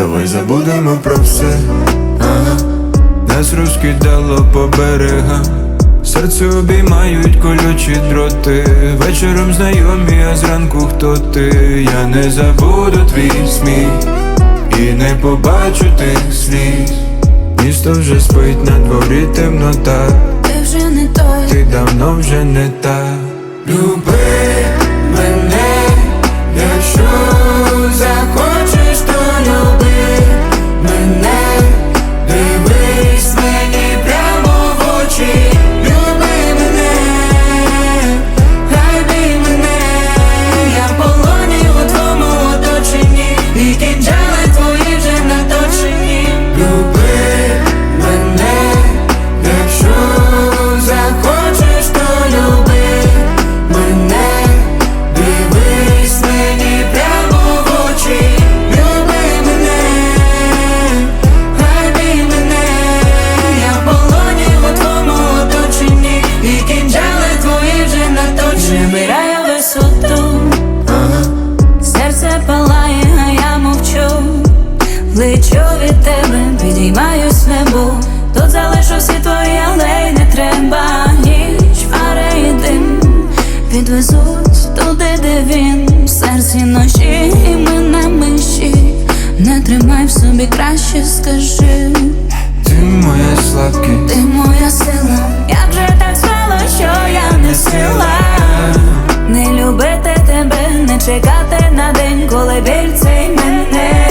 ми забудемо про все. Ага. Нас розкидало по берегам. Серце обіймають колючі дроти. Вечором знайомі, а зранку хто ти? Я не забуду твій сміх і не побачу тих сліз. Місто вже спить на дворі темнота. Ти вже не той, Ти давно вже не та Люби висоту, серце палає, а я мовчу. Лечу від тебе, підіймаюсь в небо. Тут залишу всі твої, але й не треба. Ніч, фари і дим підвезуть туди, де він в серці ночі, і ми на межі. Не тримай в собі краще, скажи. Ти моя любити тебе, не чекати на день, коли біль цей мене.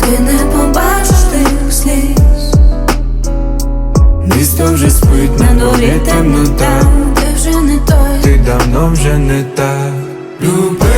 Ти не побачиш тих сліз. Місто вже спить На дворі темнота, ти вже не той. Ти давно вже не та. Люба